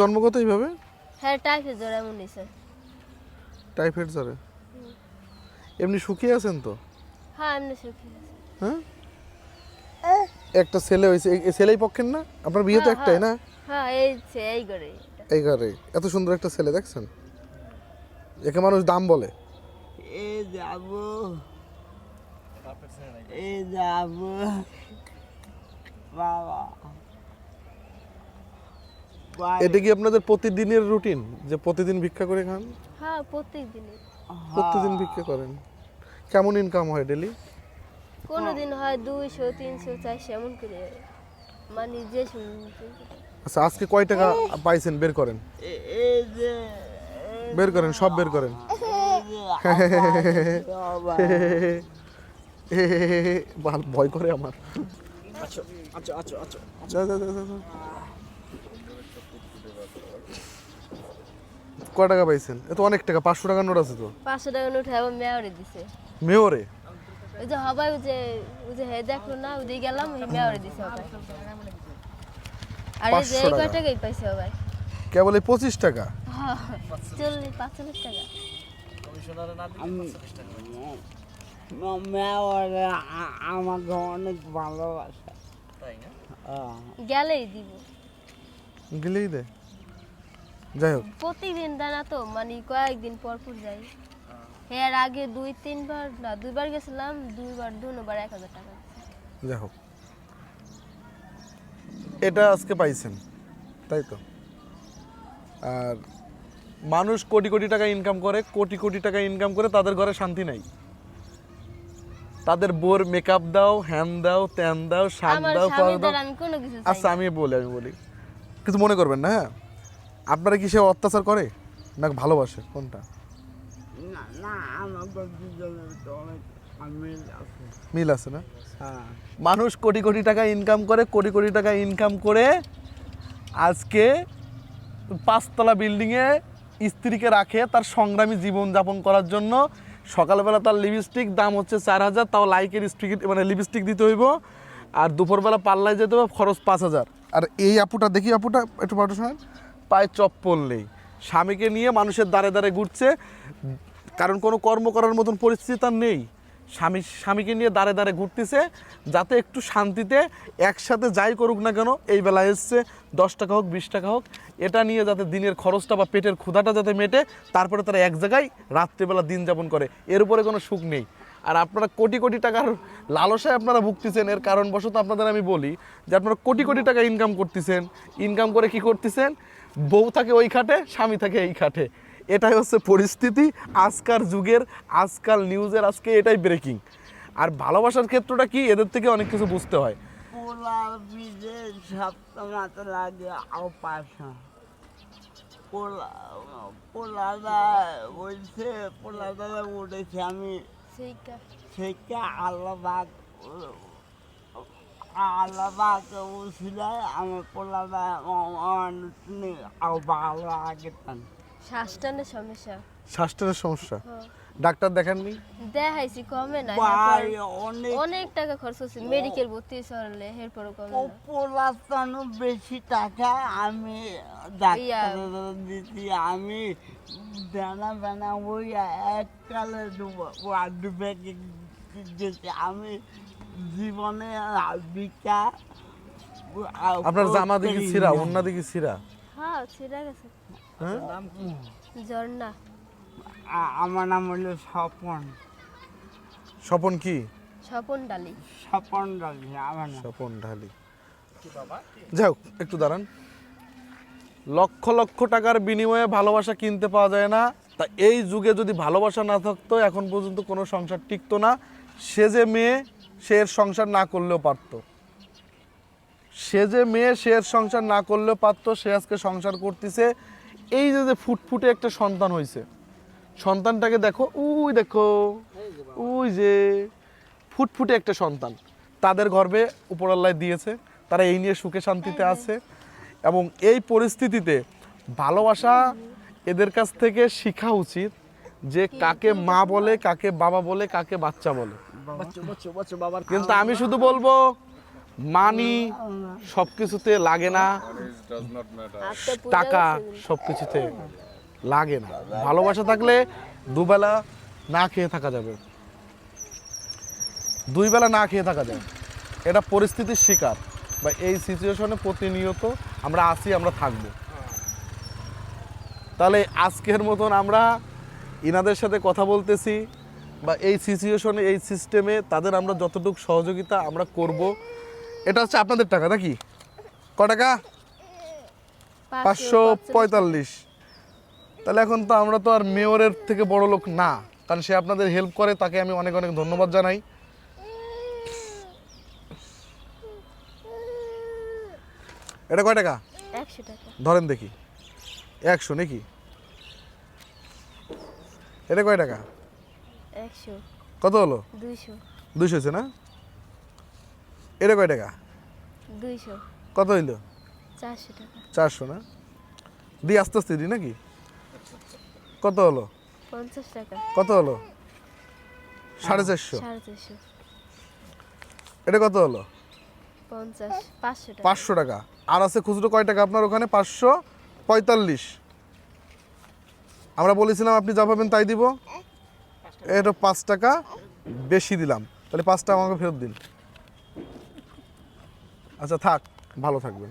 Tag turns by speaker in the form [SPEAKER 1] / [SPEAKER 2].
[SPEAKER 1] জন্মগত এইভাবে?
[SPEAKER 2] হ্যাঁ টাইফের জ্বর এমন নিছে
[SPEAKER 1] টাইফয়েড জ্বরে? এমনি শুকিয়ে আছেন তো?
[SPEAKER 2] হ্যাঁ এমনি সুখী
[SPEAKER 1] হ্যাঁ? একটা ছেলে হয়েছে এই- ছেলেই পক্ষের না? আপনার বিয়ে তো
[SPEAKER 2] হ্যাঁ,
[SPEAKER 1] একটাই না?
[SPEAKER 2] হ্যাঁ এই এই করে এটা।
[SPEAKER 1] এই ঘরে। এত সুন্দর একটা ছেলে দেখছেন? একে মানুষ দাম বলে।
[SPEAKER 3] এ যাব। এ যাব। বাবা।
[SPEAKER 1] এটা কি আপনাদের প্রতিদিনের রুটিন যে প্রতিদিন ভিক্ষা করে খান?
[SPEAKER 2] হ্যাঁ প্রত্যেক দিনই
[SPEAKER 1] প্রতিদিন ভিক্ষা করেন। কেমন ইনকাম হয় ডেলি
[SPEAKER 2] কোনো দিন হয় দুইশো তিনশো চারশো এমন করে। মানে যে
[SPEAKER 1] আচ্ছা আজকে কয় টাকা পাইছেন? বের করেন।
[SPEAKER 3] এই যে
[SPEAKER 1] বের করেন সব বের করেন।
[SPEAKER 3] বাবা
[SPEAKER 1] ভয় করে আমার।
[SPEAKER 3] আচ্ছা আচ্ছা আচ্ছা আচ্ছা।
[SPEAKER 1] যা, যা, যা, যা, যা। কয় টাকা পাইছেন? এ তো অনেক টাকা পাঁচশো টাকার নোট আছে তো।
[SPEAKER 2] পাঁচশো টাকা নোট আবার মেয়ারে দিছে।
[SPEAKER 1] মেয়রে?
[SPEAKER 2] ওই যে হবাই ওই যে ওই যে হে দেখল না ওই দিয়ে গেলাম ওই মেয়ারে দিছে হবাই। আর এই যে
[SPEAKER 1] 500
[SPEAKER 2] এই
[SPEAKER 1] টাকা।
[SPEAKER 2] কয় টাকাই পাইছে হবাই?
[SPEAKER 1] কেবল এই পঁচিশ টাকা?
[SPEAKER 2] হ্যাঁ চল্লিশ পাঁচচল্লিশ টাকা।
[SPEAKER 3] মেওয়ারে আমাকে অনেক ভালোবাসে। হ্যাঁ।
[SPEAKER 2] গেলেই দিব।
[SPEAKER 1] গেলেই দে যাই হোক।
[SPEAKER 2] প্রতিদিন দেয় না তো মানে কয়েকদিন পর পর যাই। এর আগে দুই তিনবার না দুইবার গেছিলাম দুইবার দুবার এক হাজার টাকা।
[SPEAKER 1] যাই হোক। এটা আজকে পাইছেন তাই তো? আর মানুষ কোটি কোটি টাকা ইনকাম করে কোটি কোটি টাকা ইনকাম করে তাদের ঘরে শান্তি নাই। তাদের বোর মেকআপ দাও হ্যান দাও ত্যান দাও শাক দাও আচ্ছা আমি বলি আমি বলি। কিছু মনে করবেন না হ্যাঁ? আপনারা কি সে অত্যাচার করে? না ভালোবাসে? কোনটা?
[SPEAKER 3] না না আমাকে দুজনের তো অনেক আমিল আছে।
[SPEAKER 1] মিল আছে না?
[SPEAKER 3] হ্যাঁ।
[SPEAKER 1] মানুষ কোটি কোটি টাকা ইনকাম করে কোটি কোটি টাকা ইনকাম করে আজকে পাঁচতলা বিল্ডিংয়ে স্ত্রীকে রাখে তার সংগ্রামী জীবন যাপন করার জন্য। সকালবেলা তার লিপস্টিক দাম হচ্ছে চার হাজার তাও লাইকের স্টিক মানে লিপস্টিক দিতে হইব। আর দুপুরবেলা পাল্লায় যেতে হবে খরচ পাঁচ হাজার। আর এই আপুটা দেখি আপুটা একটু পাঠো শোনেন পায়ে চপ পড়লেই। স্বামীকে নিয়ে মানুষের দ্বারে দ্বারে ঘুরছে, কারণ কোনো কর্ম করার মতন পরিস্থিতি তার নেই। স্বামী, স্বামীকে নিয়ে দাঁড়ে দাঁড়ে ঘুরতেছে, যাতে একটু শান্তিতে একসাথে যাই করুক না কেন, এই বেলা এসছে, দশ টাকা হোক, বিশ টাকা হোক, এটা নিয়ে যাতে দিনের খরচটা বা পেটের ক্ষুধাটা যাতে মেটে, তারপরে তারা এক জায়গায় রাত্রিবেলা দিন যাপন করে। এর উপরে কোনো সুখ নেই। আর আপনারা কোটি কোটি টাকার লালসায় আপনারা ভুগতেছেন, এর কারণবশত আপনাদের আমি বলি যে আপনারা কোটি কোটি টাকা ইনকাম করতেছেন। ইনকাম করে কি করতেছেন? বউ থাকে ওই খাটে স্বামী থাকে এই খাটে। এটাই হচ্ছে পরিস্থিতি আজকার যুগের আজকাল নিউজের আজকে এটাই ব্রেকিং আর ভালোবাসার ক্ষেত্রটা কি? এদের থেকে অনেক কিছু বুঝতে হয়।
[SPEAKER 3] বীজে পোলাদা আমার পোলাদা আও ভালো আগে
[SPEAKER 2] শ্বাসটানের সমস্যা হ্যাঁ।
[SPEAKER 1] ডাক্তার দেখাননি
[SPEAKER 2] দেখাইছি কমে না
[SPEAKER 3] অনেক
[SPEAKER 2] টাকা খরচ হচ্ছে মেডিকেল ভর্তি এরপরও কমে না
[SPEAKER 3] পোলাতানো বেশি টাকা আমি ডাক্তার দিচ্ছি আমি বেনা বেনা ওই এককালে ডুবে গেছি আমি জীবনে বিকা
[SPEAKER 1] আপনার জামা দিকে সিরা অন্যা দিকে সিরা
[SPEAKER 2] হ্যাঁ ছিঁড়ে গেছে।
[SPEAKER 1] হ্যাঁ?
[SPEAKER 2] ঝর্ণা।
[SPEAKER 3] আমার নাম হলো স্বপন।
[SPEAKER 1] স্বপন কি?
[SPEAKER 2] স্বপন ডালি।
[SPEAKER 3] স্বপন রাজি আমার নাম।
[SPEAKER 1] স্বপন ঢালি যাই হোক একটু দাঁড়ান। লক্ষ লক্ষ টাকার বিনিময়ে ভালোবাসা কিনতে পাওয়া যায় না। তা এই যুগে যদি ভালোবাসা না থাকতো এখন পর্যন্ত কোনো সংসার টিকতো না। সে যে মেয়ে সে এর সংসার না করলেও পারতো। সে যে মেয়ে, সে এর সংসার না করলেও পারতো, সে আজকে সংসার করতেছে। এই যে যে ফুটফুটে একটা সন্তান হয়েছে সন্তানটাকে দেখো, উই দেখো, উই যে ফুটফুটে একটা সন্তান। তাদের গর্বে উপরাল্লায় দিয়েছে, তারা এই নিয়ে সুখে শান্তিতে আছে এবং এই পরিস্থিতিতে ভালোবাসা এদের কাছ থেকে শেখা উচিত যে কাকে মা বলে, কাকে বাবা বলে, কাকে বাচ্চা বলে। কিন্তু আমি শুধু বলব মানি সব কিছুতে লাগে না। টাকা সবকিছুতে লাগে না। ভালোবাসা থাকলে দুবেলা না খেয়ে থাকা যাবে। দুই বেলা না খেয়ে থাকা যায় এটা পরিস্থিতির শিকার। বা এই সিচুয়েশনে প্রতিনিয়ত আমরা আসি আমরা থাকব। তাহলে আজকের মতন আমরা ইনাদের সাথে কথা বলতেছি। বা এই সিচুয়েশনে এই সিস্টেমে তাদের আমরা যতটুকু সহযোগিতা আমরা করব এটা হচ্ছে আপনাদের টাকা নাকি? ক টাকা? পাঁচশো পঁয়তাল্লিশ। তাহলে এখন তো আমরা তো আর মেয়রের থেকে বড় লোক না কারণ সে আপনাদের হেল্প করে তাকে আমি অনেক অনেক ধন্যবাদ জানাই। এটা কয় টাকা?
[SPEAKER 2] টাকা।
[SPEAKER 1] ধরেন দেখি। একশো নাকি? এটা কয় টাকা?
[SPEAKER 2] একশো।
[SPEAKER 1] কত হলো?
[SPEAKER 2] দুইশো।
[SPEAKER 1] দুইশো হয়েছে না? এটা কয় টাকা?
[SPEAKER 2] দুইশো।
[SPEAKER 1] কত হইল?
[SPEAKER 2] চারশো টাকা।
[SPEAKER 1] চারশো না? দি আস্তে আস্তে দি নাকি? কত হলো?
[SPEAKER 2] পঞ্চাশ টাকা।
[SPEAKER 1] কত হলো? সাড়ে চারশো।
[SPEAKER 2] সাড়ে চারশো।
[SPEAKER 1] এটা কত হলো?
[SPEAKER 2] পঞ্চাশ পাঁচশো টাকা।
[SPEAKER 1] পাঁচশো টাকা। আর আছে খুচরো কয় টাকা আপনার ওখানে? পাঁচশো পঁয়তাল্লিশ। আমরা বলেছিলাম আপনি যা পাবেন তাই দিব। এটা পাঁচ টাকা বেশি দিলাম। তাহলে পাঁচ টাকা আমাকে ফেরত দিন। আচ্ছা থাক, ভালো থাকবেন।